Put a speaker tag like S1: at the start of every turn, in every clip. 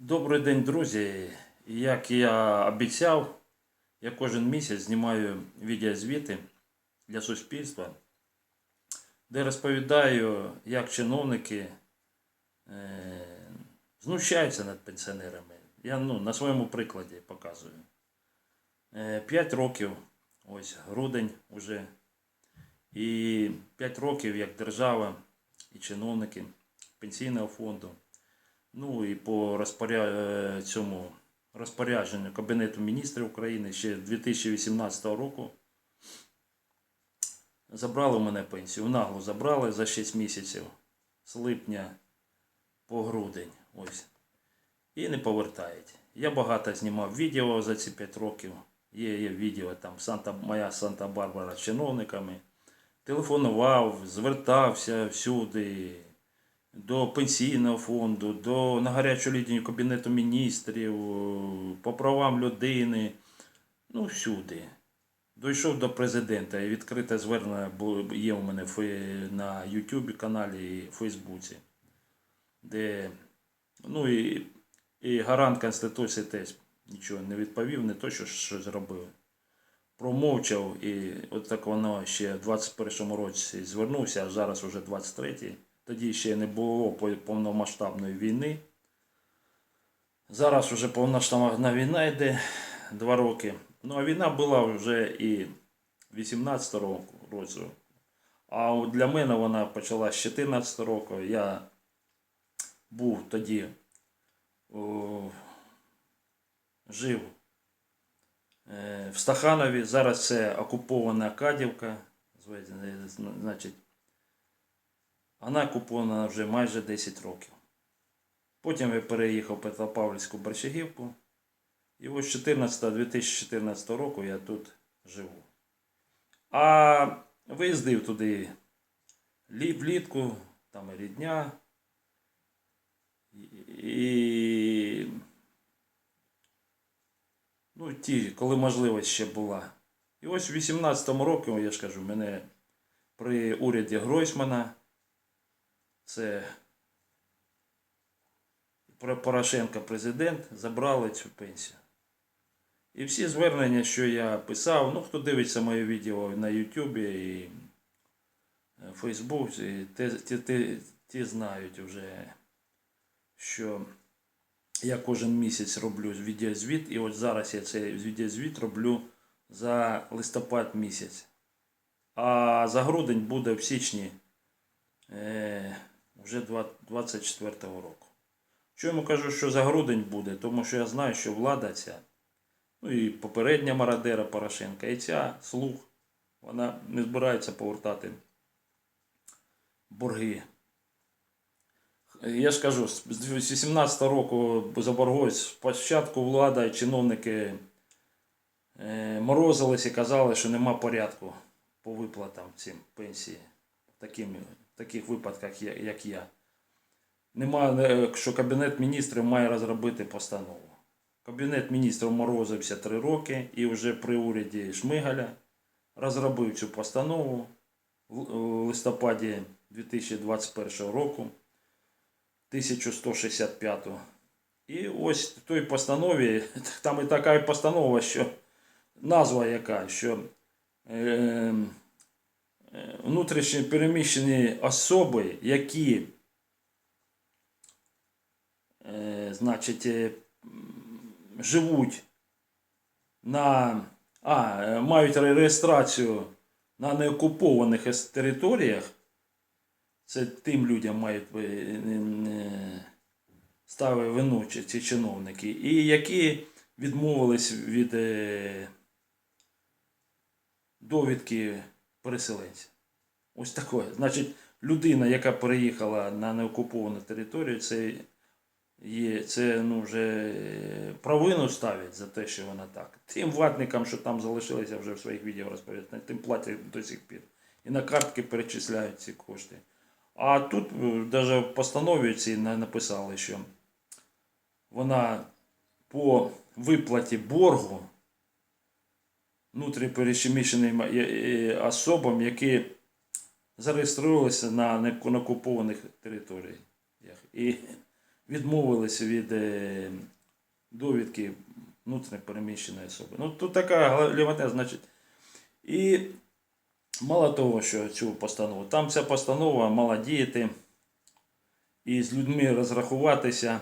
S1: Добрий день, друзі. Як я обіцяв, я кожен місяць знімаю відеозвіти для суспільства, де розповідаю, як чиновники е, знущаються над пенсіонерами. Я ну, на своєму прикладі показую. Е, П'ять років, ось грудень уже, і 5 років як держава і чиновники пенсійного фонду. Ну і по розпоря... е, цьому розпорядженню Кабінету міністрів України ще 2018 року забрали мене пенсію. Нагло забрали за 6 місяців з липня по грудень. Ось. І не повертають. Я багато знімав відео за ці 5 років. Є, є відео там Санта, моя Санта-Барбара з чиновниками. Телефонував, звертався всюди до пенсійного фонду, до на гарячу лінію Кабінету міністрів, по правам людини, ну всюди. Дійшов до президента і відкрите звернення є у мене на YouTube каналі і Фейсбуці, де ну і, і гарант Конституції теж нічого не відповів, не то, що щось зробив. Промовчав, і от так воно ще в 21-му році звернувся, а зараз уже 23-й. Тоді ще не було повномасштабної війни. Зараз вже повномасштабна війна йде два роки. Ну а війна була вже і 18 року року. А для мене вона почалась з 14 року. Я був тоді о, жив е, в Стаханові. Зараз це окупована Кадівка. Значить, вона окупована вже майже 10 років. Потім я переїхав в Петропавлівську Борщагівку. І ось 14 2014 року я тут живу. А виїздив туди влітку, там і рідня. І, ну, ті, коли можливість ще була. І ось в 18-му році, я ж кажу, мене при уряді Гройсмана це Порошенко президент, забрали цю пенсію. І всі звернення, що я писав, ну хто дивиться моє відео на Ютубі і в Фейсбуці, ті, ті, ті, ті знають вже, що я кожен місяць роблю відеозвіт, і от зараз я цей відеозвіт роблю за листопад місяць. А за грудень буде в січні е, вже 24 року. Чому кажу, що за грудень буде? Тому що я знаю, що влада ця, ну і попередня мародера Порошенка, і ця слух, вона не збирається повертати борги. Я ж кажу, з 2017 року заборгують спочатку влада і чиновники е, морозились і казали, що нема порядку по виплатам цим пенсії таким, таких випадках, як я. Нема, е, що Кабінет міністрів має розробити постанову. Кабінет міністрів морозився три роки і вже при уряді Шмигаля розробив цю постанову в в листопаді 2021 року 1165. І ось в той постанові, там і така постанова, що назва яка, що е, е, внутрішньо переміщені особи, які е, значить, е, живуть на, а, е, мають реєстрацію на неокупованих територіях, це тим людям мають е, е, ставити вину ці чиновники, і які відмовились від е, довідки переселенця. Ось таке. Значить, людина, яка переїхала на неокуповану територію, це є, це ну, вже е, провину ставить за те, що вона так. Тим ватникам, що там залишилися вже в своїх відео розповідати, тим платять до сих пір. І на картки перечисляють ці кошти. А тут навіть в постанові на- написали, що вона по виплаті боргу внутрішньопереміщеним е, е, особам, які зареєструвалися на некупованих територіях. І відмовились від е, довідки внутрішньо переміщеної особи. Ну, тут така глівота, значить. І мало того, що цю постанову, там ця постанова мала діяти і з людьми розрахуватися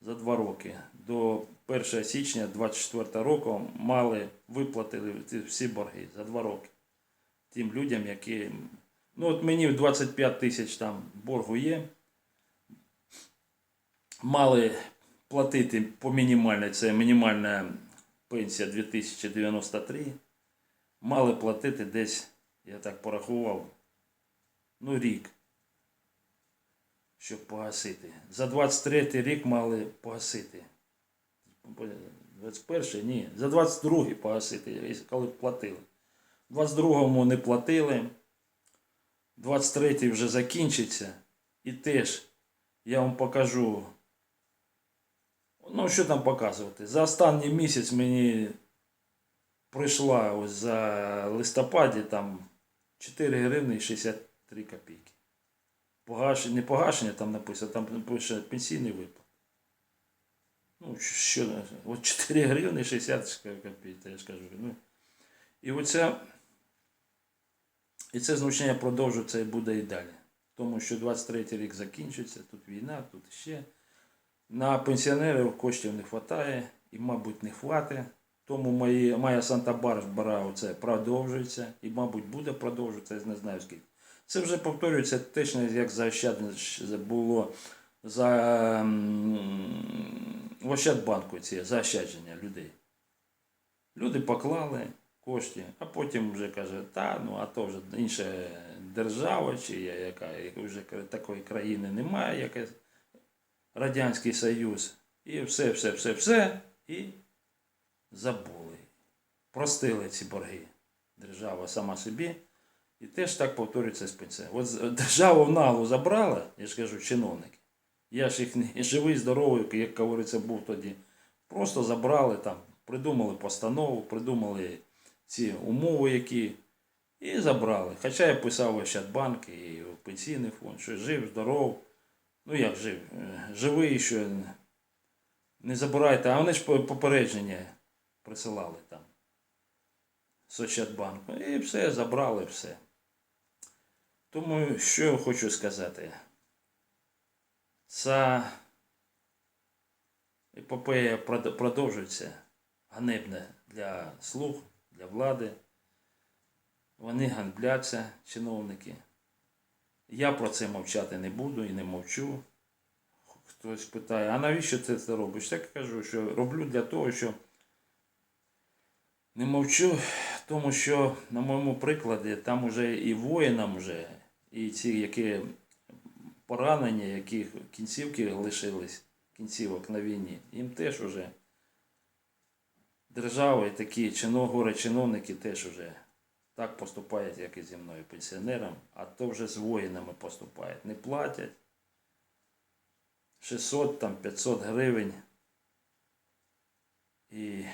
S1: за два роки. До 1 січня 2024 року мали виплатили всі борги за два роки. Тим людям, які. Ну, от мені 25 тисяч там боргу є. Мали платити по мінімальній, це мінімальна пенсія 2093. Мали платити десь, я так порахував, ну рік, щоб погасити. За 23 рік мали погасити. 21 ні, за 22-й погасити, коли б платили. В 22-му не платили. 23-й вже закінчиться. І теж я вам покажу. Ну, що там показувати? За останній місяць мені прийшла ось за листопаді там 4 гривни 63 копійки. Погашення, не погашення там написано, там пише пенсійний виплат. Ну, що, от 4 гривни 60 копійок, я ж кажу. Ну, і оця, і це знущення продовжується і буде і далі. Тому що 23 рік закінчиться, тут війна, тут ще. На пенсіонерів коштів не вистачає і, мабуть, не хватить. Тому мої, моя Санта-Барбара це продовжується і, мабуть, буде продовжуватися, я не знаю скільки. Це вже повторюється точно, як заощадне було за в Ощадбанку ці заощадження людей. Люди поклали кошти, а потім вже каже, та ну а то вже інша держава, чи яка вже такої країни немає, яка Радянський Союз. І все, все, все, все. І забули. Простили ці борги. Держава сама собі. І теж так повторюється з пенсіонерами. От держава в наглу забрала, я ж кажу, чиновники. Я ж їх не живий, здоровий, як говориться, був тоді. Просто забрали там, придумали постанову, придумали ці умови, які. І забрали. Хоча я писав в Ощадбанк і пенсійний фонд, що жив, здоров. Ну як жив? Е, Живий, що не забирайте. А вони ж попередження присилали там. З Ощадбанку. І все, забрали все. Тому що я хочу сказати. Ця епопея продовжується ганебне для слуг, для влади. Вони ганбляться, чиновники. Я про це мовчати не буду і не мовчу. Хтось питає, а навіщо ти це робиш? Так я кажу, що роблю для того, що не мовчу, тому що на моєму прикладі там уже і воїнам вже, і ці, які поранені, які кінцівки лишились, кінцівок на війні, їм теж уже держава і такі чино, чиновники теж уже так поступають, як і зі мною пенсіонерам, а то вже з воїнами поступають. Не платять 600 там 500 гривень і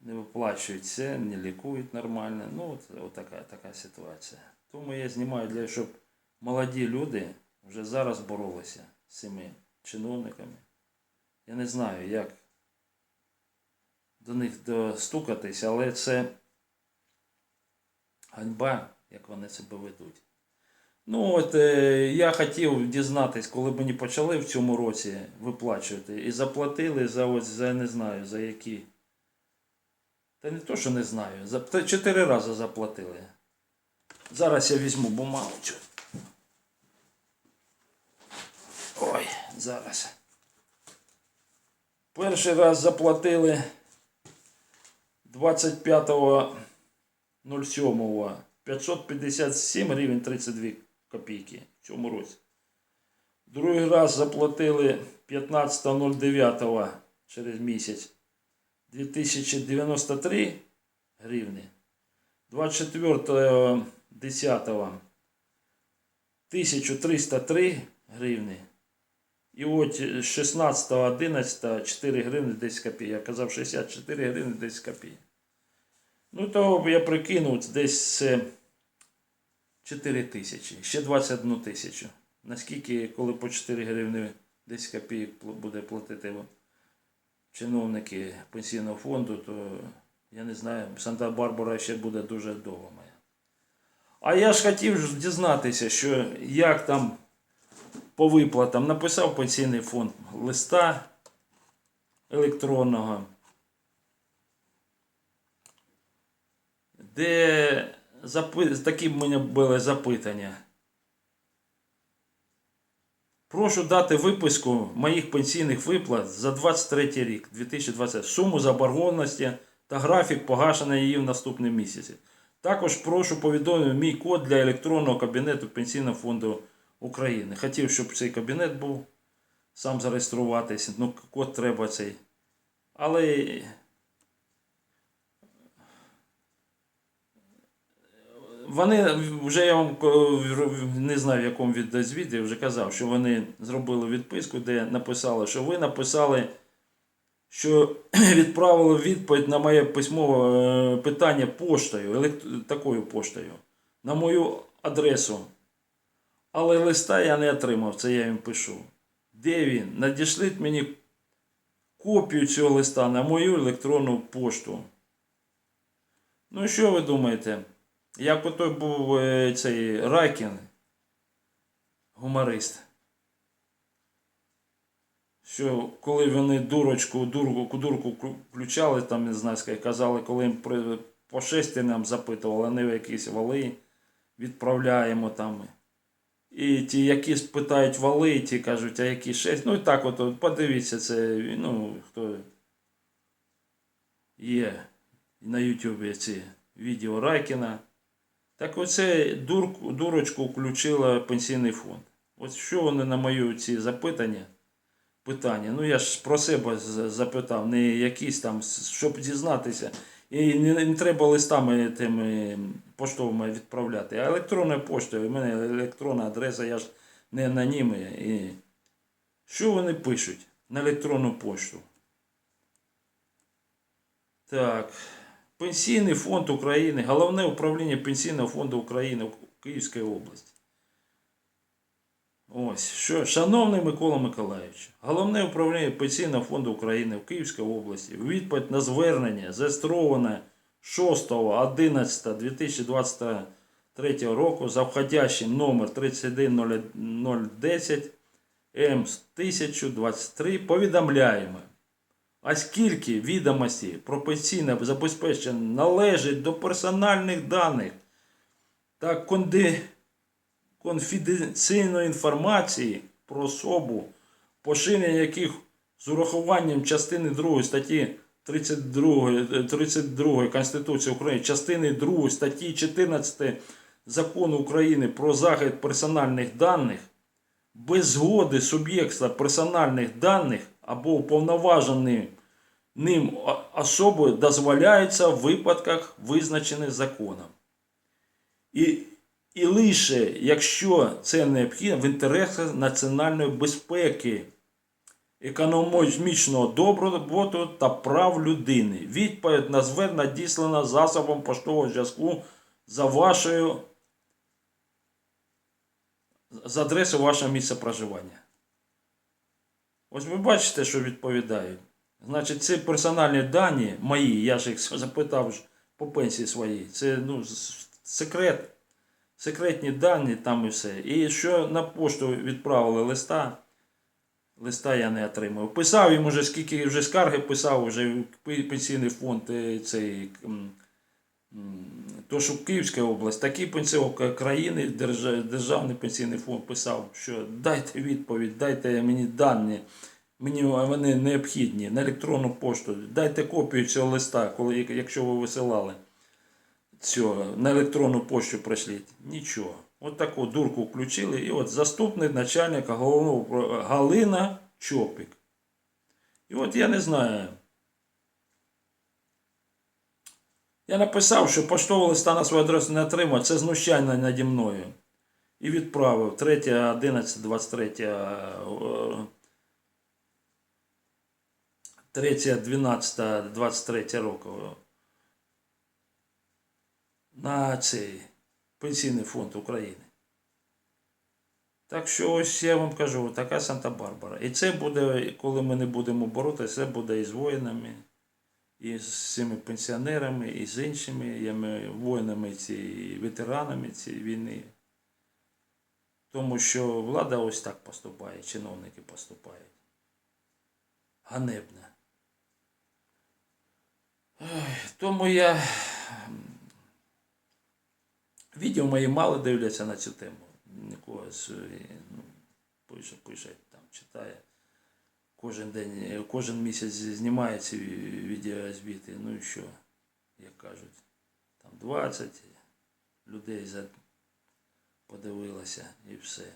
S1: не виплачують це, не лікують нормально. Ну, от, от така, така ситуація. Тому я знімаю для щоб молоді люди вже зараз боролися з цими чиновниками. Я не знаю, як до них достукатись, але це ганьба, як вони себе ведуть. Ну, от е, я хотів дізнатись, коли мені почали в цьому році виплачувати, і заплатили за ось за не знаю за які. Та не то, що не знаю. За чотири рази заплатили. Зараз я візьму бумагу. Ой, зараз. Перший раз заплатили 25.07 557 гривень 32 копійки в цьому році. Другий раз заплатили 15.09 через місяць 2093 гривні. 24.10 1303 гривні. І от 16.11 4 гривні 10 копійок. Я казав 64 гривні 10 копійок. Ну, то я прикинув, десь 4 тисячі, ще 21 тисячу наскільки, коли по 4 гривні 10 копійок буде платити чиновники пенсійного фонду, то я не знаю, Санта-Барбара ще буде дуже довго моя. А я ж хотів дізнатися, що як там по виплатам написав пенсійний фонд листа електронного, де такі в мене були запитання. Прошу дати виписку моїх пенсійних виплат за 23 рік, 2020, суму заборгованості та графік погашення її в наступному місяці. Також прошу повідомити мій код для електронного кабінету Пенсійного фонду України. Хотів, щоб цей кабінет був сам зареєструватися. Ну, код треба цей. Але вони вже я вам не знаю, в якому відеозвіті вже казав, що вони зробили відписку, де написали, що ви написали, що відправили відповідь на моє письмове е, питання поштою, такою поштою, на мою адресу. Але листа я не отримав, це я їм пишу. Де він? Надішліть мені копію цього листа на мою електронну пошту. Ну, і що ви думаєте? Як ото був е, цей Райкін, гуморист. Що коли вони дурочку, дурку, дурку включали, там, не знаю, казали, коли їм по шестерням запитували, вони в якісь вали відправляємо там. І ті, які спитають вали, ті кажуть, а які шесть. Ну і так от, подивіться це, ну, хто є на Ютубі ці відео Райкіна. Так оце дурку, дурочку включила пенсійний фонд. От що вони на мої ці запитання, питання. Ну я ж про себе запитав, не якісь там, щоб дізнатися. І не, не треба листами тими поштовими відправляти, а електронною поштою. У мене електронна адреса, я ж не анонім. І... Що вони пишуть на електронну пошту? Так. Пенсійний фонд України, головне управління Пенсійного фонду України в Київській області. Ось, що, шановний Микола Миколаївич, головне управління Пенсійного фонду України в Київській області відповідь на звернення зареєстроване 6.11.2023 року за входящим номер 31010 М 1023 повідомляємо. Оскільки відомості про пенсійне забезпечення належать до персональних даних та конди... конфіденційної інформації про особу, поширення яких з урахуванням частини 2 статті 32, е, 32 Конституції України, частини 2 статті 14 Закону України про захист персональних даних, без згоди суб'єкта персональних даних або уповноважений ним особою дозволяється в випадках, визначених законом. І, і лише якщо це необхідно в інтересах національної безпеки, економічного добробуту та прав людини. Відповідь на звернення надіслана засобом поштового зв'язку за вашою з адресою вашого місця проживання. Ось ви бачите, що відповідають. Значить, ці персональні дані мої, я ж їх запитав по пенсії своїй. Це ну, секрет. Секретні дані там і все. І що на пошту відправили листа, листа я не отримав. Писав йому вже скільки вже скарги писав, вже пенсійний фонд е, цей. То, що Київська область, такі пенсіонні країни, Державний пенсійний фонд писав, що дайте відповідь, дайте мені дані, мені вони необхідні на електронну пошту, дайте копію цього листа, коли, якщо ви висилали цього, на електронну пошту прийшліть. Нічого. От таку дурку включили. І от заступник начальника головного Галина Чопік. І от я не знаю. Я написав, що поштового листа на свою адресу не отримав, це знущання наді мною. І відправив 3, 11, 23, е, 3, 12, 23 року на цей Пенсійний фонд України. Так що ось я вам кажу, така Санта-Барбара. І це буде, коли ми не будемо боротися, це буде і з воїнами, і з цими пенсіонерами, і з іншими воїнами цієї, ветеранами цієї війни. Тому що влада ось так поступає, чиновники поступають. Ганебно. Тому я. Відео мої мало дивляться на цю тему. Нікого з, е, ну, пише, пише, там, читає. Кожен день, е, кожен місяць знімає ці відеозвіти. Ну і що, як кажуть, там 20 людей за подивилося і все.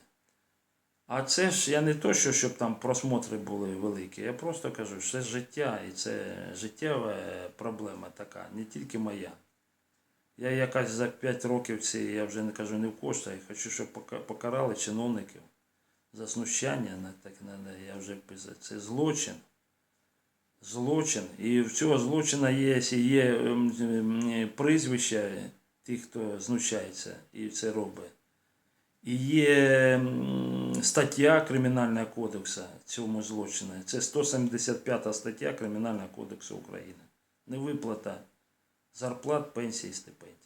S1: А це ж я не то, що щоб там просмотри були великі. Я просто кажу, що це життя, і це життєва проблема така, не тільки моя. Я якась за 5 років ці, я вже не кажу не в коштах, я хочу, щоб покарали чиновників за знущання. Так, я вже писав. Це злочин. Злочин. І в цього злочина є, є ем, ем, прізвища тих, хто знущається і це робить. І є стаття Кримінального кодексу цьому злочину. Це 175 стаття Кримінального кодексу України. Невиплата зарплат, пенсій і стипендій.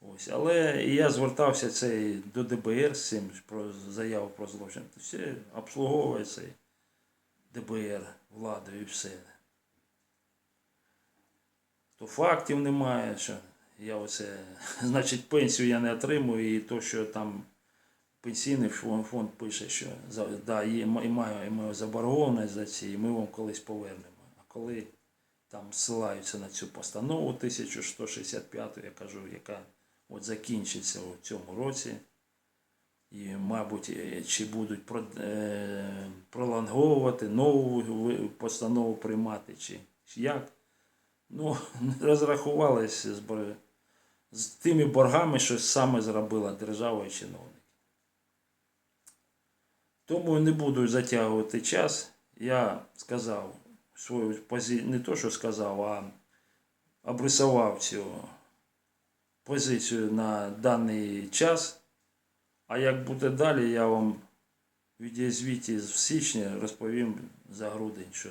S1: Ось. Але я звертався цей до ДБР з цим про заяву про злочин. Все обслуговує цей ДБР владою і все. То фактів немає, що я оце, значить, пенсію я не отримую, і то, що там пенсійний фонд, пише, що да, є, маю, маю заборгованість за ці, і ми вам колись повернемо. А коли там ссилаються на цю постанову 1165, я кажу, яка от закінчиться у цьому році. І, мабуть, е, чи будуть е, пролонговувати нову постанову приймати, чи як. Ну, розрахувалися з, з тими боргами, що саме зробила держава і чиновники. Тому не буду затягувати час. Я сказав свою позицію, не то, що сказав, а обрисував цю позицію на даний час. А як буде далі, я вам в відеозвіті з січня розповім за грудень, що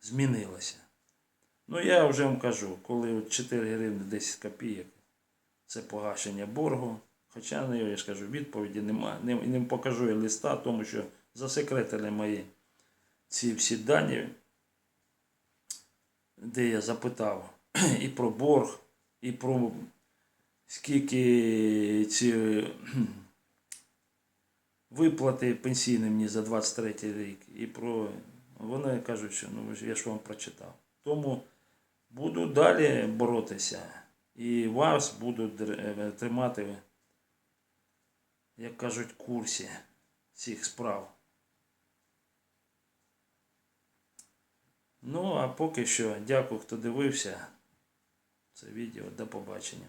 S1: змінилося. Ну, я вже вам кажу, коли 4 гривні 10 копійок це погашення боргу. Хоча ну, я ж кажу, відповіді немає. Не, не покажу я листа, тому що засекретили мої ці всі дані, де я запитав і про борг, і про скільки ці виплати пенсійні мені за 23 рік, і про. Вони кажуть, що ну я ж вам прочитав. Тому буду далі боротися і вас буду е, тримати, як кажуть, курсі цих справ. Ну, а поки що дякую, хто дивився це відео. До побачення.